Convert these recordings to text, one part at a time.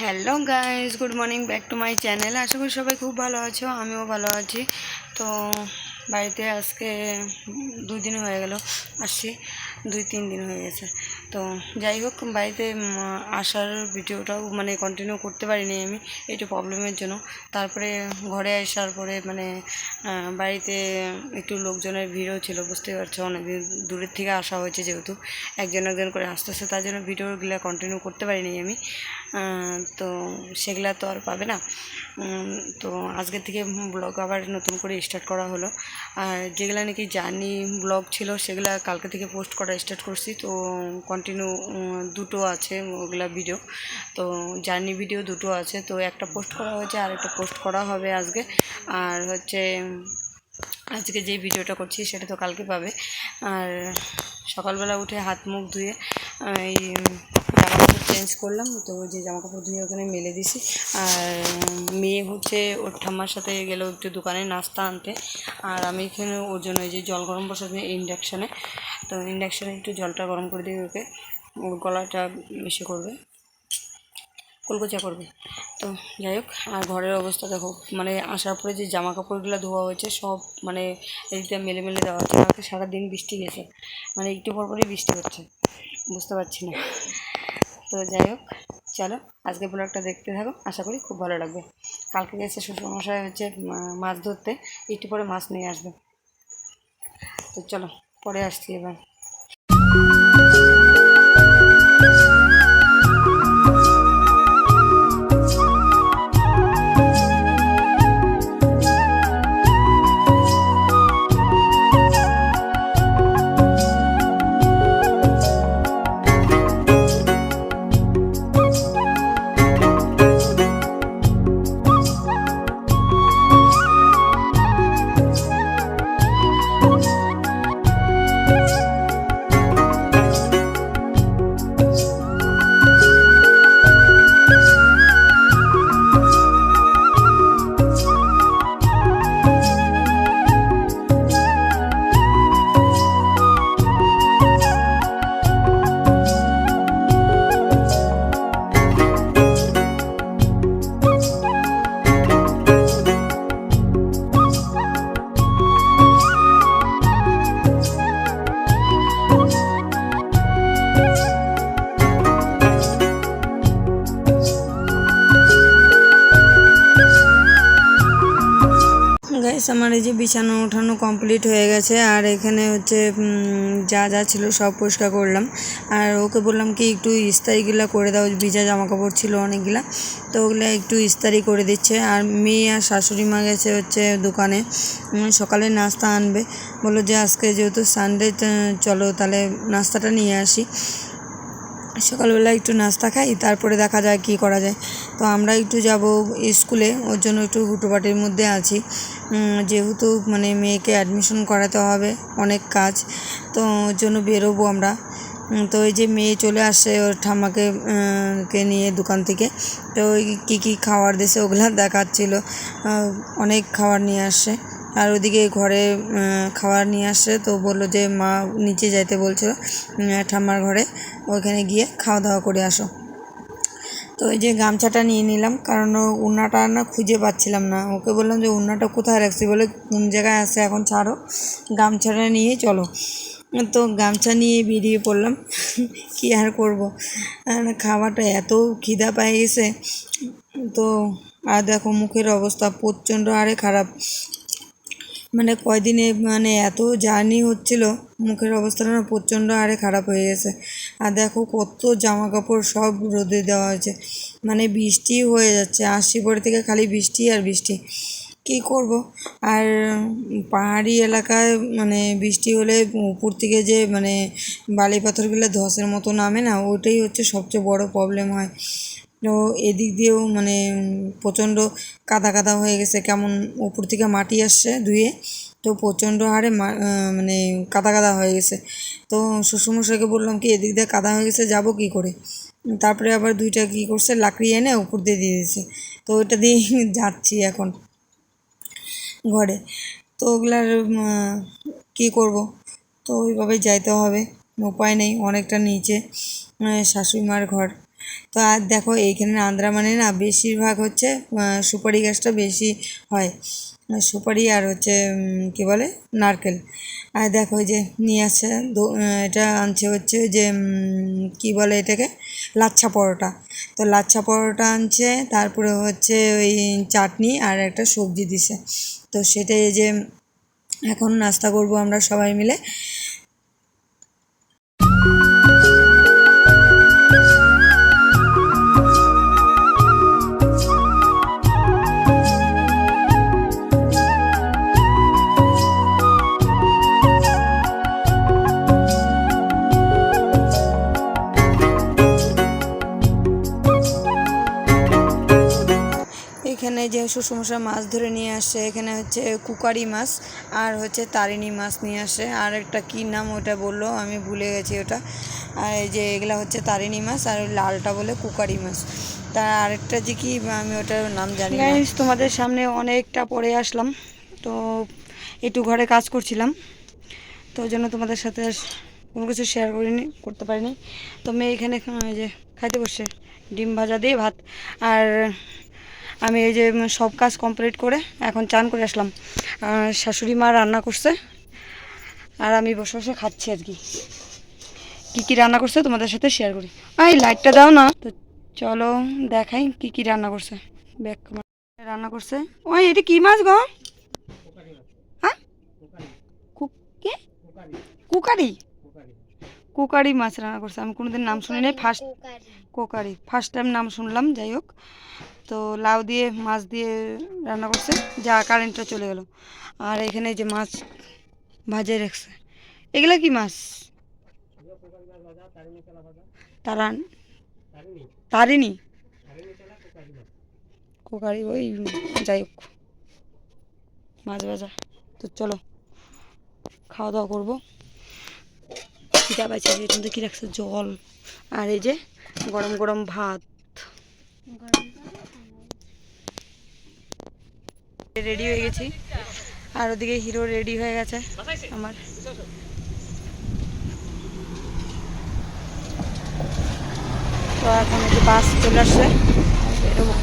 Hello guys good morning back to my channel আশা করি সবাই খুব ভালো আছো, আমিও ভালো আছি। তো বাড়িতে আজকে দুই দিন হয়ে গেল, আসছি। দুই, তিন দিন হয়ে গেছে। তো যাই হোক, বাড়িতে আসার ভিডিওটাও মানে কন্টিনিউ করতে পারিনি আমি একটু প্রবলেমের জন্য। তারপরে ঘরে আসার পরে মানে বাড়িতে একটু লোকজনের ভিড়ও ছিল বুঝতে পারছ অনেক দূরের থেকে আসা হয়েছে যেহেতু। একজন একজন করে আসতে আসতে তার জন্য ভিডিওগুলো কন্টিনিউ করতে পারিনি আমি। তো সেগুলা তো আর পাবে না। তো আজকের থেকে ব্লগ আবার নতুন করে স্টার্ট করা হলো। আর যেগুলা নাকি জার্নি ব্লগ ছিল, সেগুলা কালকে থেকে পোস্ট করা স্টার্ট করছি। তো কন্টিনিউ দুটো আছে, ওগুলা ভিডিও তো জার্নি ভিডিও দুটো আছে, তো একটা পোস্ট করা হয়েছে, আর একটা পোস্ট করা হবে আজকে। আর হচ্ছে, আজকে যে ভিডিওটা করছি, সেটা তো কালকে পাবে। আর সকালবেলা উঠে হাত মুখ ধুয়ে এই জামা কাপড় চেঞ্জ করলাম। তো যে জামা কাপড় ধুয়ে ওখানে মেলে দিছি। আর মেয়ে হচ্ছে, ওর ঠাম্মার সাথে গেলো একটু দোকানে নাস্তা আনতে। আর আমি এখানে ওর জন্য যে জল গরম বসাতে ইন্ডাকশানে তো ইন্ডাকশানে একটু জলটা গরম করে দিই ওকে ওর গলাটা বেশি করবে। কলকচা করবে। তো যাই হোক, আর ঘরের অবস্থা দেখো মানে আসার পরে যে জামা কাপড়গুলো ধোয়া হয়েছে, সব মানে এদিকটা মেলে মেলে দেওয়া হচ্ছে। সারাদিন বৃষ্টি গেছে। মানে একটু পর পরই বৃষ্টি হচ্ছে। বুঝতে পারছি না। তো যাই হোক, চলো আজকে ব্লগটা দেখতে থাকো, আশা করি খুব ভালো লাগবে। কালকে গেছে শ্বশুরমশাই হচ্ছে মাছ ধরতে, একটু পরে মাছ নিয়ে আসবে। তো চলো, পরে আসছি এবার। বিছানা ওঠানো কমপ্লিট হয়ে গেছে। আর এখানে হচ্ছে যা যা ছিল সব পরিষ্কার করলাম। আর ওকে বললাম কি, একটু ইস্তারিগুলো করে দাও, ভিজা জামা কাপড় ছিল অনেকগুলা। তো ওগুলো একটু ইস্তারি করে দিচ্ছে। আর মেয়ে আর শাশুড়ি মা গেছে হচ্ছে দোকানে। সকালে নাস্তা আনবে। বলল যে, আজকে যেহেতু সানডে চলো তাহলে নাস্তাটা নিয়ে আসি। সকালবেলা একটু নাস্তা খাই, তারপরে দেখা যায় কি করা যায়। তো আমরা একটু যাব স্কুলে, ওর জন্য একটু হুটোপাটির মধ্যে আছি। যেহেতু মানে মেয়েকে অ্যাডমিশন করাতে হবে, অনেক কাজ, তো ওর জন্য বেরোবো আমরা। তো ওই যে মেয়ে চলে আসছে, ওর ঠাম্মাকে কে নিয়ে দোকান থেকে, তো ওই কী কী খাবার দিয়েছে ওগুলো দেখাচ্ছিলো। অনেক খাবার নিয়ে আসছে। আর ওদিকে ঘরে খাবার নিয়ে আসছে। তো বলল যে, মা নিচে যাইতে বলছিল ঠাম্মার ঘরে। ওইখানে গিয়ে খাওয়া দাওয়া করে আসো। তো ওই যে গামছাটা নিয়ে নিলাম, কারণ উন্নাটা না খুঁজে পাচ্ছিলাম না। ওকে বললাম যে, উন্নাটা কোথায় রাখছি বলে, কোন জায়গায় আছে এখন ছাড়ো। গামছাটা নিয়ে চলো। তো গামছা নিয়ে বেরিয়ে পড়লাম। কী আর করব? খাবারটা এত খিদা পেয়ে গেছে। তো, আর দেখো মুখের অবস্থা প্রচণ্ড আরে খারাপ। মানে কয়দিনে মানে এত জার্নি হচ্ছিল, মুখের অবস্থাটা না প্রচণ্ড হারে খারাপ হয়ে গেছে। আর দেখো কত জামা কাপড় সব রোদে দেওয়া হয়েছে। মানে বৃষ্টি হয়ে যাচ্ছে আশি পরে থেকে খালি বৃষ্টি আর বৃষ্টি। কী করব? আর পাহাড়ি এলাকায় মানে বৃষ্টি হলে উপর থেকে যে মানে বালি পাথরগুলো ধসের মতো নামে না, ওটাই হচ্ছে সবচেয়ে বড় প্রবলেম হয়। তো এদিক দিয়েও মানে প্রচণ্ড কাদা কাদা হয়ে গেছে, কেমন উপর থেকে মাটি আসছে ধুয়ে, তো প্রচণ্ড হারে মানে কাদা কাদা হয়ে গেছে। তো শ্বশুরমশাইকে বললাম কি, এদিক দিয়ে কাদা হয়ে গেছে, যাব কী করে? তারপরে আবার দুইটা কী করছে, লাকড়ি এনে উপর দিয়ে দিয়ে দিয়েছে। তো ওইটা দিয়ে যাচ্ছি এখন ঘরে। তো ওগুলার কী করব? তো ওইভাবে যাইতে হবে, উপায় নেই, অনেকটা নিচে শাশুড়ি মার ঘর। তো আর দেখো, এইখানে আন্দ্রামানে না বেশিরভাগ হচ্ছে সুপারি গাছটা বেশি হয়। সুপারি আর হচ্ছে কি বলে? নারকেল। আর দেখো যে নিয়ে আসছে এটা আনছে হচ্ছে যে কি বলে এটাকে? লাচ্ছা পরোটা। তো লাচ্ছা পরোটা আনছে, তারপরে হচ্ছে ওই চাটনি আর একটা সবজি দিছে। তো সেটাই যে, এখন নাস্তা করব আমরা সবাই মিলে। এখানে যে মাছ ধরে নিয়ে আসে, এখানে হচ্ছে কুকারি মাছ আর হচ্ছে তারিণী মাছ নিয়ে আসে। আর একটা কী নাম ওটা বলল? আমি ভুলে গেছি ওটা। আর এই যে এগুলা হচ্ছে তারিণী মাছ আর ওই লালটা বলে কুকারি মাছ। তার আরেকটা যে কি, আমি ওটার নাম জানি না। তোমাদের সামনে অনেকটা পরে আসলাম। তো একটু ঘরে কাজ করছিলাম। তো জন্য তোমাদের সাথে কোনো কিছু শেয়ার করিনি, করতে পারিনি। তো মেয়ে এখানে যে খাইতে বসছে ডিম ভাজা দিয়ে ভাত। আর আমি এই যে সব কাজ কমপ্লিট করে এখন চান করে আসলাম। শাশুড়ি মা রান্না করছে আর আমি বসে বসে খাচ্ছি আর কি কী কী রান্না করছে তোমাদের সাথে শেয়ার করি। এই লাইটটা দাও না। তো চলো দেখাই কি কি রান্না করছে। ব্যাক রান্না করছে। ওই এটা কি মাছ গো? হ্যাঁ? কু- কি কুকারি। কুকারি মাছ রান্না করছে। আমি কোনোদিন নাম শুনি নাই ফার্স্ট কোকারি। ফার্স্ট টাইম নাম শুনলাম যাই হোক। তো লাউ দিয়ে, মাছ দিয়ে রান্না করছে, যা কারেন্টটা চলে গেল। আর এখানে যে মাছ ভাজে রাখছে, এগুলো কি মাছ? তারান। তারিনি কোকারি, ওই যাই হোক, মাছ ভাজা। তো চলো, খাওয়া দাওয়া করব। খিদা পাইছে এর মধ্যে কী রাখছে? জল। আর এই যে গরম গরম ভাত? রেডি হয়ে গেছি। আর ওদিকে হিরো রেডি হয়ে গেছে আমার। তো এখন একটু বাস চলে আসছে। বেরোবো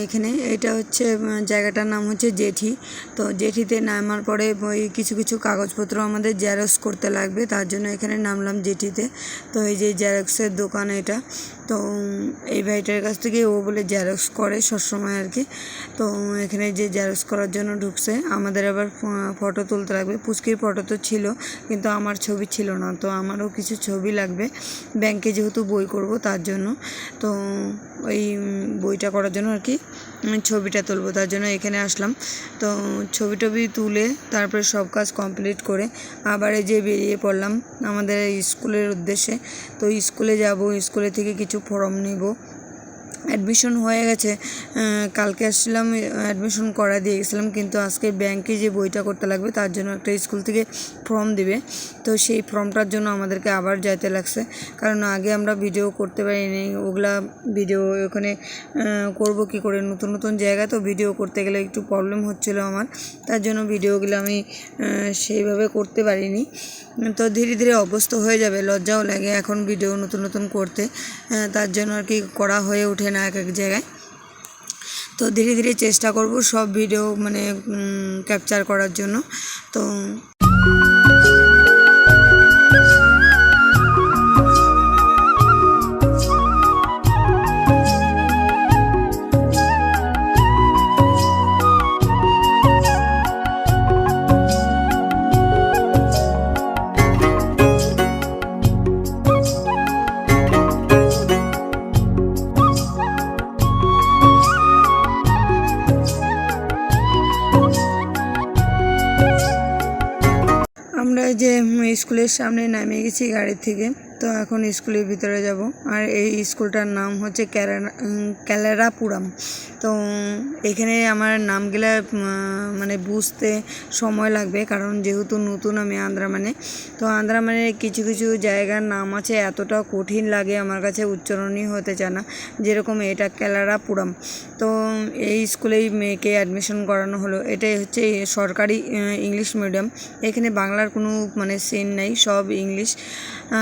এখানে এটা হচ্ছে জায়গাটার নাম হচ্ছে জেঠি। তো জেঠিতে নামার পরে ওই কিছু কিছু কাগজপত্র আমাদের জেরক্স করতে লাগবে, তার জন্য এখানে নামলাম জেঠিতে। তো এই যে জেরক্সের দোকান এটা, তো এই ভাইটার কাছ থেকে ও বলে জেরক্স করে সবসময় আর কি। তো এখানে যে জেরক্স করার জন্য ঢুকছে, আমাদের আবার ফটো তুলতে লাগবে। পুচকির ফটো তো ছিল, কিন্তু আমার ছবি ছিল না, তো আমারও কিছু ছবি লাগবে। ব্যাংকে যেহেতু বই করব তার জন্য, তো ওই বইটা করার জন্য আর কি ছবিটা তুলবো, তার জন্য এখানে আসলাম। তো ছবি টবি তুলে তারপরে সব কাজ কমপ্লিট করে আবার যে বেরিয়ে পড়লাম আমাদের স্কুলের উদ্দেশ্যে। তো স্কুলে যাব, স্কুলে থেকে কিছু ফর্ম নিব। অ্যাডমিশন হয়ে গেছে। কালকে আসছিলাম অ্যাডমিশন করা দিয়ে গেছিলাম, কিন্তু আজকে ব্যাংকে যে বইটা করতে লাগবে, তার জন্য একটা স্কুল থেকে ফর্ম দিবে। তো সেই ফর্মটার জন্য আমাদেরকে আবার যাইতে লাগছে। কারণ আগে আমরা ভিডিও করতে পারিনি, ওগুলা ভিডিও ওখানে করব কি করে? নতুন নতুন জায়গা তো ভিডিও করতে গেলে একটু প্রবলেম হচ্ছিল আমার। তার জন্য ভিডিওগুলো আমি সেইভাবে করতে পারিনি। তো ধীরে ধীরে অভ্যস্ত হয়ে যাবে, লজ্জাও লাগে এখন ভিডিও নতুন নতুন করতে। তার জন্য আর কি করা হয়ে ওঠে না। এক এক জায়গায়। তো ধীরে ধীরে চেষ্টা করব সব ভিডিও মানে ক্যাপচার করার জন্য। তো স্কুলের সামনে নামে গেছি গাড়ি থেকে। তো এখন স্কুলের ভিতরে যাব। আর এই স্কুলটার নাম হচ্ছে ক্যালারাপুরাম। তো এখানে আমার নামগুলা মানে বুঝতে সময় লাগবে, কারণ যেহেতু নতুন আমি আন্দ্রামানে। তো আন্দ্রামানের কিছু কিছু জায়গার নাম আছে, এতটা কঠিন লাগে আমার কাছে উচ্চারণই হতে চায় না, যেরকম এটা ক্যালারাপুরাম। তো এই স্কুলেই মেয়েকে অ্যাডমিশন করানো হলো। এটাই হচ্ছে সরকারি ইংলিশ মিডিয়াম এখানে বাংলার কোনো মানে সিন নেই, সব ইংলিশ।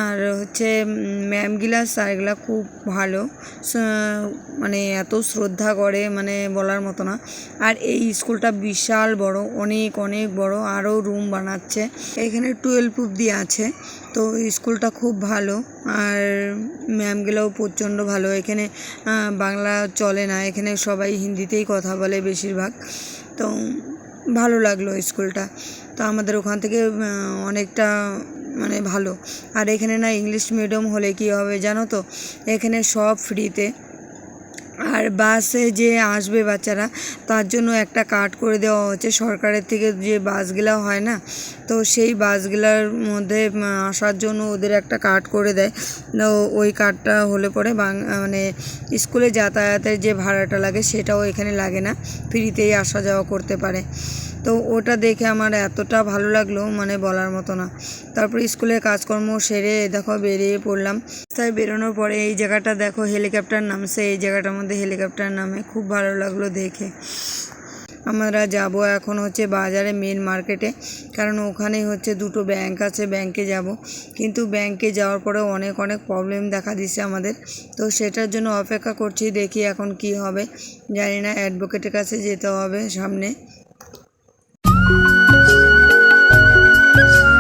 আর হচ্ছে ম্যামগুলা স্যারগুলা খুব ভালো। মানে এত শ্রদ্ধা করে মানে বলার মতো না। আর এই স্কুলটা বিশাল বড়, অনেক অনেক বড়, আরও রুম বানাচ্ছে। এখানে টুয়েলভ অব্দি আছে, তো স্কুলটা খুব ভালো। আর ম্যামগুলোও প্রচণ্ড ভালো। এখানে বাংলা চলে না, এখানে সবাই হিন্দিতেই কথা বলে বেশিরভাগ। তো ভালো লাগল স্কুলটা। তো আমাদের ওখান থেকে অনেকটা মানে ভালো। আর এখানে না ইংলিশ মিডিয়াম হলে কী হবে জানো তো? এখানে সব ফ্রিতে আর বাসে যে আসবে বাচ্চারা, তার জন্য একটা কার্ড করে দেওয়া হচ্ছে। সরকারের থেকে যে বাসগুলো হয় না, তো সেই বাসগুলোর মধ্যে আসার জন্য ওদের একটা কার্ড করে দেয়। ওই কার্ডটা হলে পরে মানে স্কুলে যাতায়াতের যে ভাড়াটা লাগে, সেটাও এখানে লাগে না। ফ্রিতেই আসা যাওয়া করতে পারে। তো ওটা দেখে আমার এতটা ভালো লাগল মানে বলার মতো না। তারপর স্কুলের কাজকর্ম সেরে দেখো বেরিয়ে পড়লাম। তাই বেরোনোর পরে এই জায়গাটা দেখো, হেলিকপ্টার নামছে। এই জায়গাটার মধ্যে হেলিকপ্টার নামে খুব ভালো লাগল দেখে। আমরা যাব এখন হচ্ছে বাজারে মেন মার্কেটে কারণ ওখানেই হচ্ছে দুটো ব্যাংক আছে ব্যাংকে যাব। কিন্তু ব্যাংকে যাওয়ার পরে অনেক অনেক প্রবলেম দেখা দিছে আমাদের। তো সেটার জন্য অপেক্ষা করছি, দেখি এখন কি হবে। জানি না অ্যাডভোকেটের কাছে যেতে হবে সামনে। Thank you.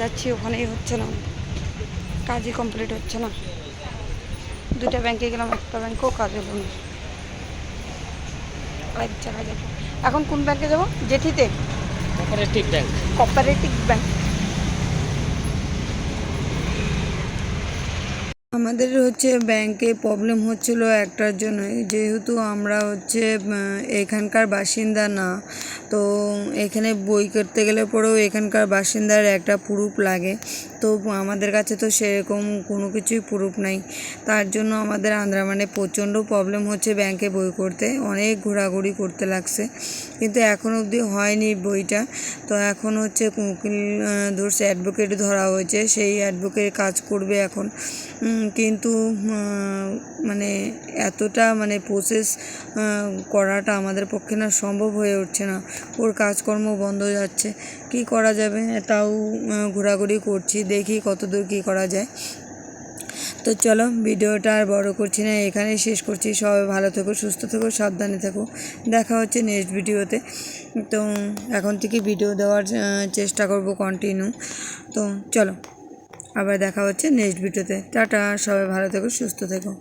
যাচ্ছি ওখানেই হচ্ছে না। কাজই কমপ্লিট হচ্ছে না। দুটা ব্যাংকে গেলাম একটা ব্যাংকেও কাজ হলো না। এক জায়গায় যাব এখন কোন ব্যাংকে যাব? জেঠিতে? কপারেটিভ ব্যাংক কোঅপারেটিভ ব্যাংক আমাদের হচ্ছে ব্যাংকে প্রবলেম হচ্ছিল একটার জন্য। যেহেতু আমরা হচ্ছে এখানকার বাসিন্দা না, তো এখানে বই করতে গেলে পরেও এখানকার বাসিন্দার একটা প্রুফ লাগে। তো আমাদের কাছে তো সেরকম কোনো কিছুই প্রুফ নাই। তার জন্য আমাদের আন্দ্রামানে প্রচণ্ড প্রবলেম হচ্ছে ব্যাংকে বই করতে। অনেক ঘোরাঘুরি করতে লাগছে। কিন্তু এখন অবধি হয়নি বইটা। তো এখন হচ্ছে আহ, ধরছে অ্যাডভোকেট ধরা হয়েছে সেই অ্যাডভোকেট কাজ করবে এখন। কিন্তু মানে এতটা মানে প্রসেস করাটা আমাদের পক্ষে না সম্ভব হয়ে উঠছে না। ওর কাজকর্ম বন্ধ যাচ্ছে। কি করা যাবে তাও ঘোরাঘুরি করছি, দেখি কতদূর কী করা যায়। তো চলো, ভিডিওটা আর বড় করছি না, এখানেই শেষ করছি। সবাই ভালো থেকো, সুস্থ থেকো, সাবধানে থেকো। দেখা হচ্ছে নেক্সট ভিডিওতে। তো এখন থেকে ভিডিও দেওয়ার চেষ্টা করব কন্টিনিউ তো চলো, আবার দেখা হচ্ছে নেক্সট ভিডিওতে। টাটা, সবাই ভালো থেকো, সুস্থ থেকো।